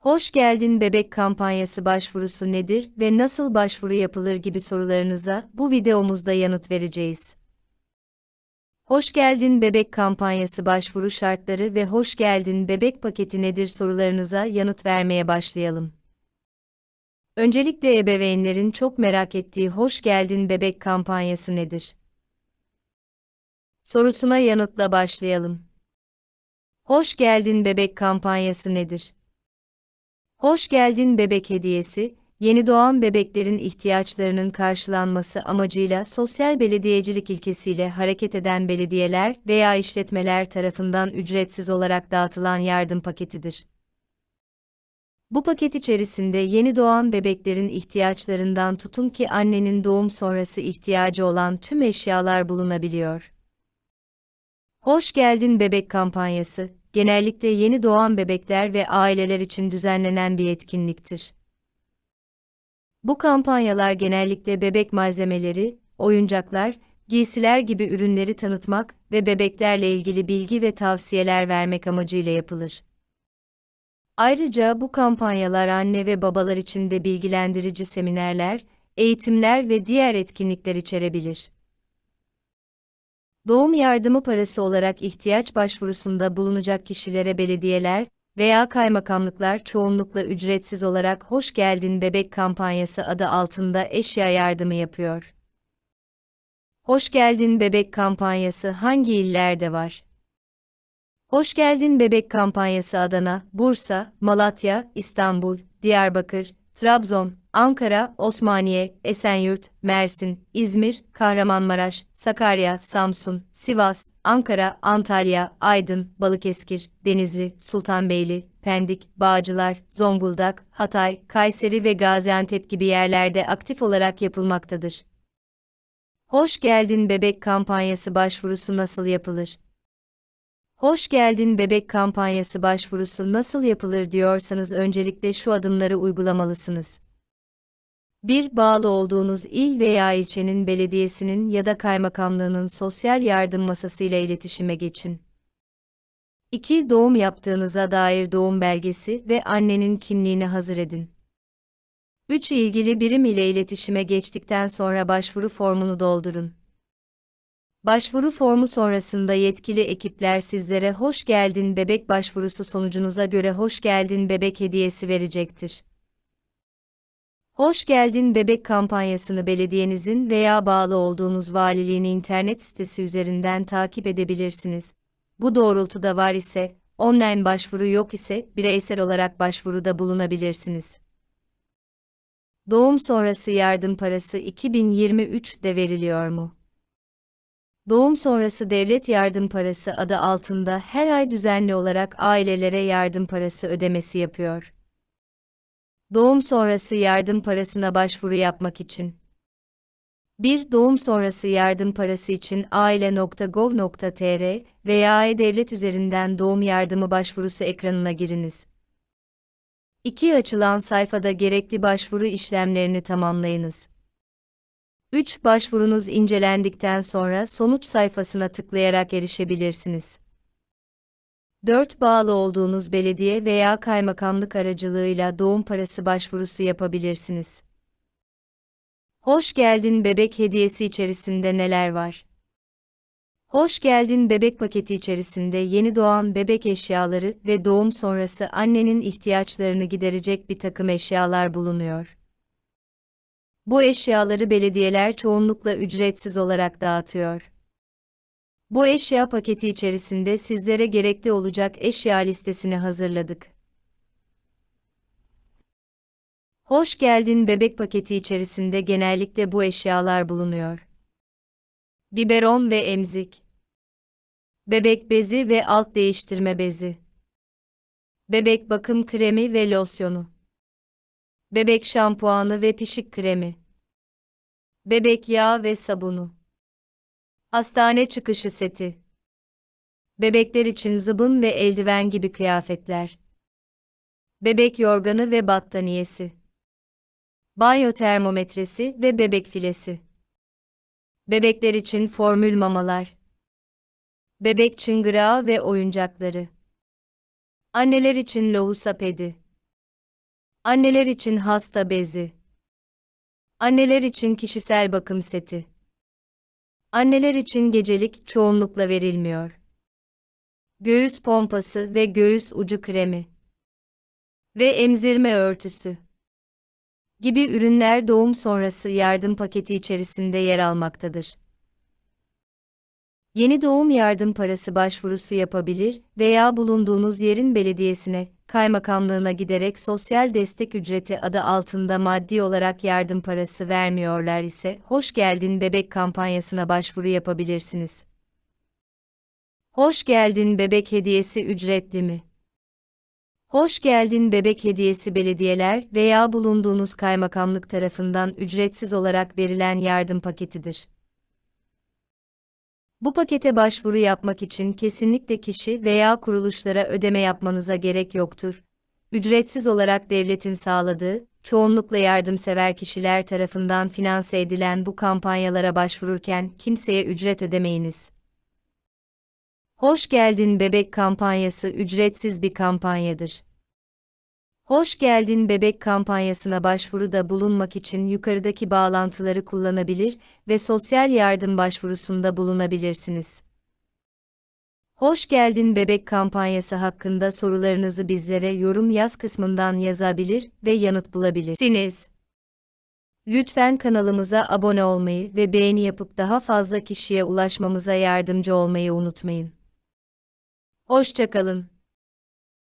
Hoş geldin bebek kampanyası başvurusu nedir ve nasıl başvuru yapılır gibi sorularınıza bu videomuzda yanıt vereceğiz. Hoş geldin bebek kampanyası başvuru şartları ve hoş geldin bebek paketi nedir sorularınıza yanıt vermeye başlayalım. Öncelikle ebeveynlerin çok merak ettiği hoş geldin bebek kampanyası nedir? Sorusuna yanıtla başlayalım. Hoş geldin bebek kampanyası nedir? Hoş geldin bebek hediyesi, yeni doğan bebeklerin ihtiyaçlarının karşılanması amacıyla sosyal belediyecilik ilkesiyle hareket eden belediyeler veya işletmeler tarafından ücretsiz olarak dağıtılan yardım paketidir. Bu paket içerisinde yeni doğan bebeklerin ihtiyaçlarından tutun ki annenin doğum sonrası ihtiyacı olan tüm eşyalar bulunabiliyor. Hoş geldin bebek kampanyası, genellikle yeni doğan bebekler ve aileler için düzenlenen bir etkinliktir. Bu kampanyalar genellikle bebek malzemeleri, oyuncaklar, giysiler gibi ürünleri tanıtmak ve bebeklerle ilgili bilgi ve tavsiyeler vermek amacıyla yapılır. Ayrıca bu kampanyalar anne ve babalar için de bilgilendirici seminerler, eğitimler ve diğer etkinlikler içerebilir. Doğum yardımı parası olarak ihtiyaç başvurusunda bulunacak kişilere belediyeler veya kaymakamlıklar çoğunlukla ücretsiz olarak Hoş Geldin Bebek kampanyası adı altında eşya yardımı yapıyor. Hoş Geldin Bebek kampanyası hangi illerde var? Hoş Geldin Bebek kampanyası Adana, Bursa, Malatya, İstanbul, Diyarbakır, Trabzon, Ankara, Osmaniye, Esenyurt, Mersin, İzmir, Kahramanmaraş, Sakarya, Samsun, Sivas, Ankara, Antalya, Aydın, Balıkesir, Denizli, Sultanbeyli, Pendik, Bağcılar, Zonguldak, Hatay, Kayseri ve Gaziantep gibi yerlerde aktif olarak yapılmaktadır. Hoş geldin bebek kampanyası başvurusu nasıl yapılır? Hoş geldin bebek kampanyası başvurusu nasıl yapılır diyorsanız öncelikle şu adımları uygulamalısınız. 1. Bağlı olduğunuz il veya ilçenin belediyesinin ya da kaymakamlığının sosyal yardım masası ile iletişime geçin. 2. Doğum yaptığınıza dair doğum belgesi ve annenin kimliğini hazır edin. 3. İlgili birim ile iletişime geçtikten sonra başvuru formunu doldurun. Başvuru formu sonrasında yetkili ekipler sizlere hoş geldin bebek başvurusu sonucunuza göre hoş geldin bebek hediyesi verecektir. Hoş geldin bebek kampanyasını belediyenizin veya bağlı olduğunuz valiliğin internet sitesi üzerinden takip edebilirsiniz. Bu doğrultuda var ise, online başvuru yok ise bireysel olarak başvuruda bulunabilirsiniz. Doğum sonrası yardım parası 2023'de veriliyor mu? Doğum sonrası devlet yardım parası adı altında her ay düzenli olarak ailelere yardım parası ödemesi yapıyor. Doğum sonrası yardım parasına başvuru yapmak için bir Doğum sonrası yardım parası için aile.gov.tr veya e-devlet üzerinden doğum yardımı başvurusu ekranına giriniz. 2. Açılan sayfada gerekli başvuru işlemlerini tamamlayınız. 3. Başvurunuz incelendikten sonra sonuç sayfasına tıklayarak erişebilirsiniz. 4. Bağlı olduğunuz belediye veya kaymakamlık aracılığıyla doğum parası başvurusu yapabilirsiniz. Hoş geldin bebek hediyesi içerisinde neler var? Hoş geldin bebek paketi içerisinde yeni doğan bebek eşyaları ve doğum sonrası annenin ihtiyaçlarını giderecek bir takım eşyalar bulunuyor. Bu eşyaları belediyeler çoğunlukla ücretsiz olarak dağıtıyor. Bu eşya paketi içerisinde sizlere gerekli olacak eşya listesini hazırladık. Hoş geldin bebek paketi içerisinde genellikle bu eşyalar bulunuyor. Biberon ve emzik. Bebek bezi ve alt değiştirme bezi. Bebek bakım kremi ve losyonu. Bebek şampuanı ve pişik kremi. Bebek yağı ve sabunu. Hastane çıkışı seti. Bebekler için zıbın ve eldiven gibi kıyafetler. Bebek yorganı ve battaniyesi. Banyo termometresi ve bebek filesi. Bebekler için formül mamalar. Bebek çıngırağı ve oyuncakları. Anneler için lohusa pedi. Anneler için hasta bezi. Anneler için kişisel bakım seti. Anneler için gecelik çoğunlukla verilmiyor. Göğüs pompası ve göğüs ucu kremi ve emzirme örtüsü gibi ürünler doğum sonrası yardım paketi içerisinde yer almaktadır. Yeni doğum yardım parası başvurusu yapabilir veya bulunduğunuz yerin belediyesine, kaymakamlığına giderek sosyal destek ücreti adı altında maddi olarak yardım parası vermiyorlar ise Hoş Geldin Bebek kampanyasına başvuru yapabilirsiniz. Hoş Geldin Bebek hediyesi ücretli mi? Hoş Geldin Bebek hediyesi belediyeler veya bulunduğunuz kaymakamlık tarafından ücretsiz olarak verilen yardım paketidir. Bu pakete başvuru yapmak için kesinlikle kişi veya kuruluşlara ödeme yapmanıza gerek yoktur. Ücretsiz olarak devletin sağladığı, çoğunlukla yardımsever kişiler tarafından finanse edilen bu kampanyalara başvururken kimseye ücret ödemeyiniz. Hoş geldin bebek kampanyası ücretsiz bir kampanyadır. Hoş geldin bebek kampanyasına başvuruda bulunmak için yukarıdaki bağlantıları kullanabilir ve sosyal yardım başvurusunda bulunabilirsiniz. Hoş geldin bebek kampanyası hakkında sorularınızı bizlere yorum yaz kısmından yazabilir ve yanıt bulabilirsiniz. Lütfen kanalımıza abone olmayı ve beğeni yapıp daha fazla kişiye ulaşmamıza yardımcı olmayı unutmayın. Hoşçakalın.